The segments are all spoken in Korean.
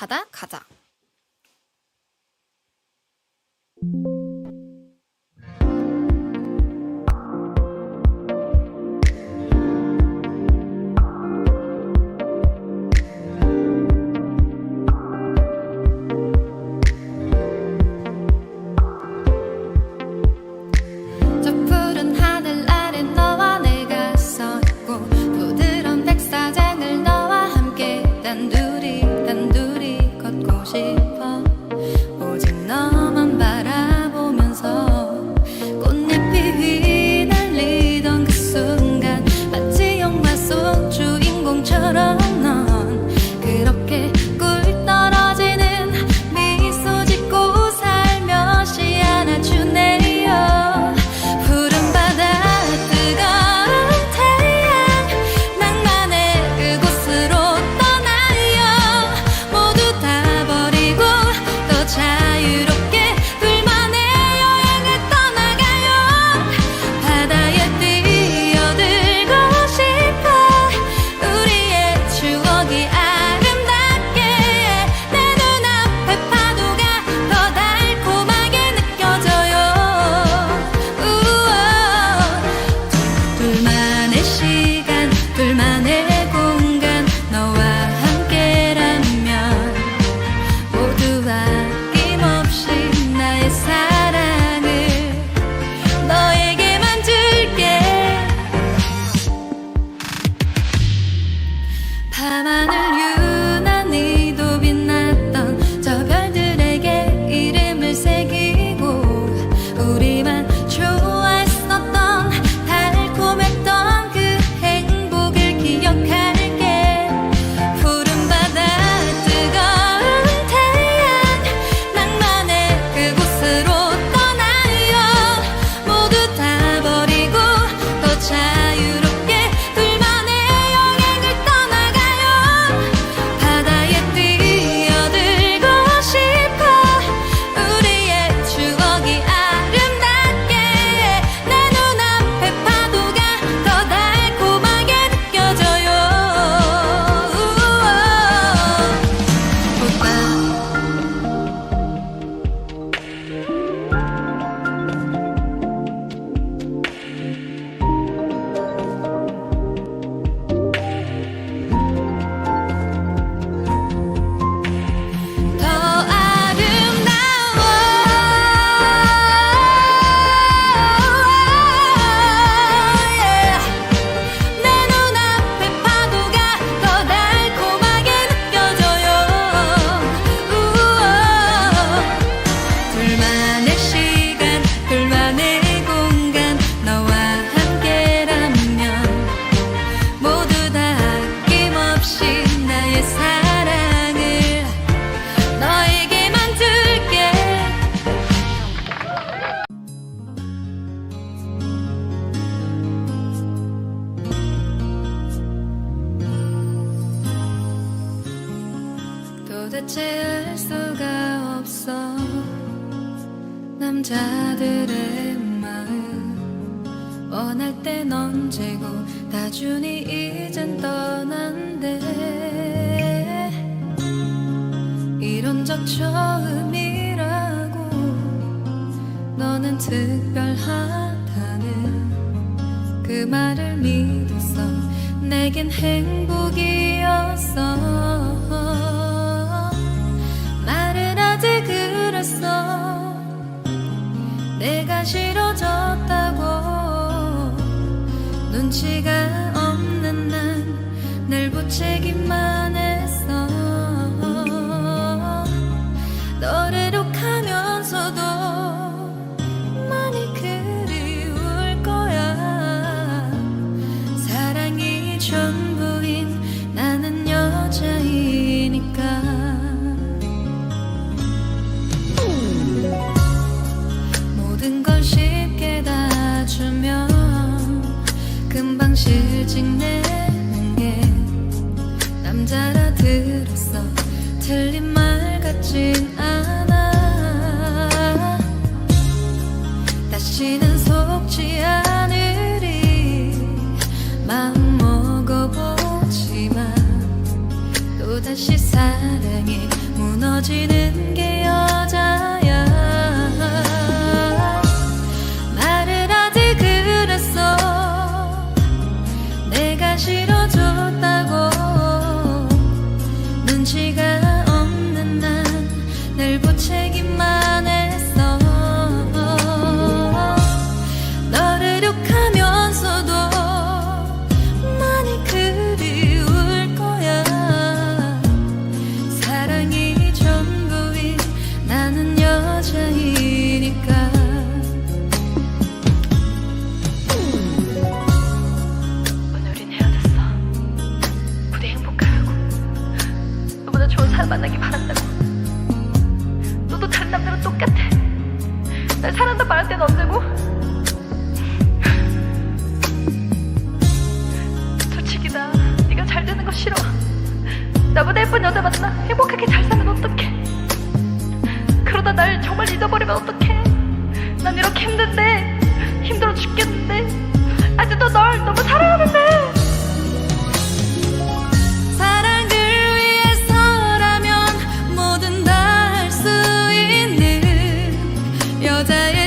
바다 가자. 어찌할 수가 없어. 남자들의 마음. 원할 땐 언제고 다준이 이젠 떠난데 이런 적 처음이라고 너는 특별하다는 그 말을 믿었어. 내겐 행복이 채기만 했어 너를 욕하면서도 많이 그리울 거야 사랑이 전부인 나는 여자이니, 모든 걸 쉽게 다 주면 금방 실직네. 틀린 말 같진 않아. 다시는 속지 않으리 마음 먹어보지만 또다시 사랑이 무너지는 게여 얘기만 말할 때는 언제고? 솔직히 나 네가 잘 되는 거 싫어. 나보다 예쁜 여자 만나 행복하게 잘 사면 어떡해? 그러다 날 정말 잊어버리면 어떡해? 난 이렇게 힘든데 힘들어 죽겠는데? 아직도 널 너무 사랑하는데. 여자의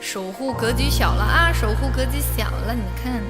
守护格局小了啊，守护格局小了，你看。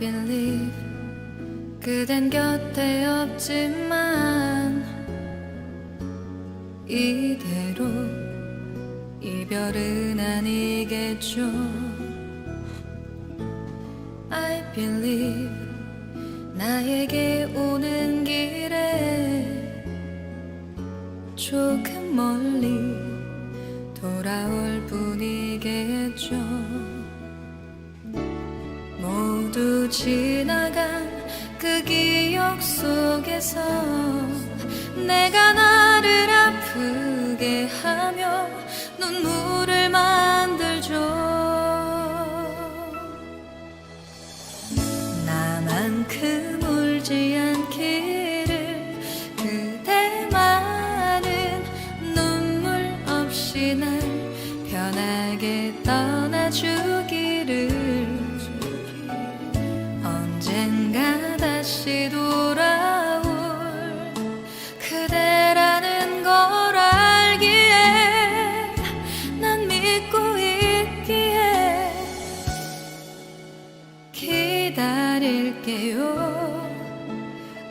Believe 그댄 곁에 없지만 이대로 이별은 아니겠죠. I believe 나에게 오는 길에 조금 멀리 돌아올 뿐이겠죠 지나간 그 기억 속에서 내가 나를 아프게 하며 눈물을 만들죠. 나만큼 울지 않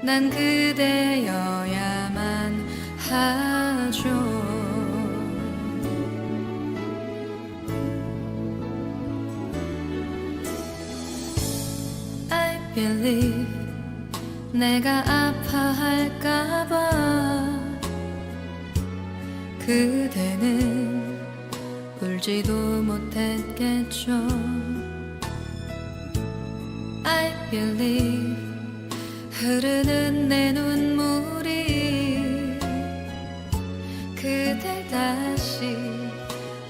난 그대여야만 하죠. I believe 내가 아파할까봐 그대는 울지도 못했겠죠. I believe 흐르는 내 눈물이 그댈 다시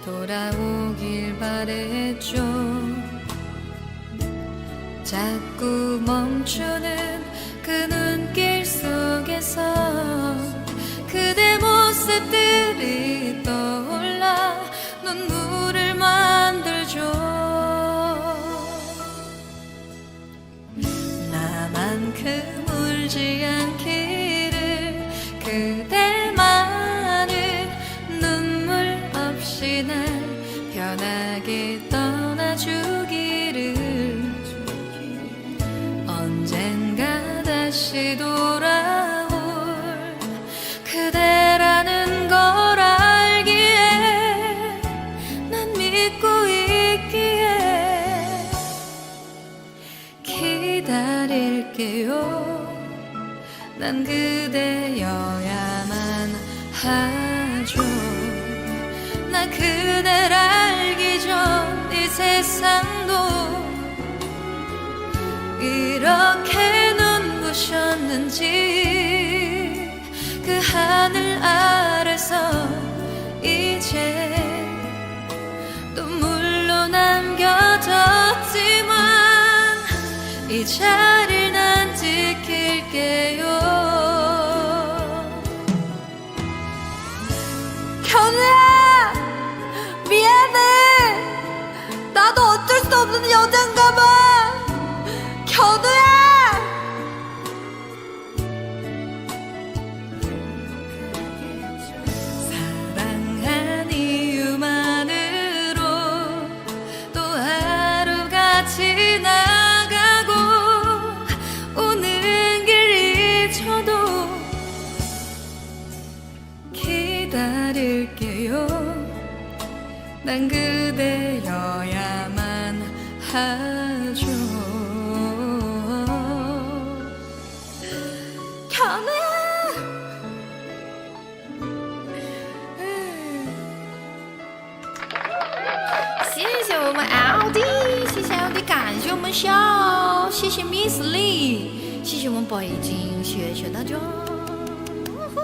돌아오길 바랬죠 자꾸 멈추는 그 눈길 속에서 그대 모습들 울지 않기를 그대만은 눈물 없이 날 편하게 세상도 이렇게 눈부셨는지 그 하늘 아래서 이제 눈물로 남겨졌지만 이 자리를 난 지킬게요 없는 여잔가 봐. 현우야! 사랑한 이유만으로 또 하루가 지나가고 오는 길 잊혀도 기다릴게요. 난 그대여야만 하죠 현우야 谢谢我们 LD，谢谢 LD，感谢我们笑，谢谢 Miss Lee，谢谢我们北京，谢谢大家。呜呼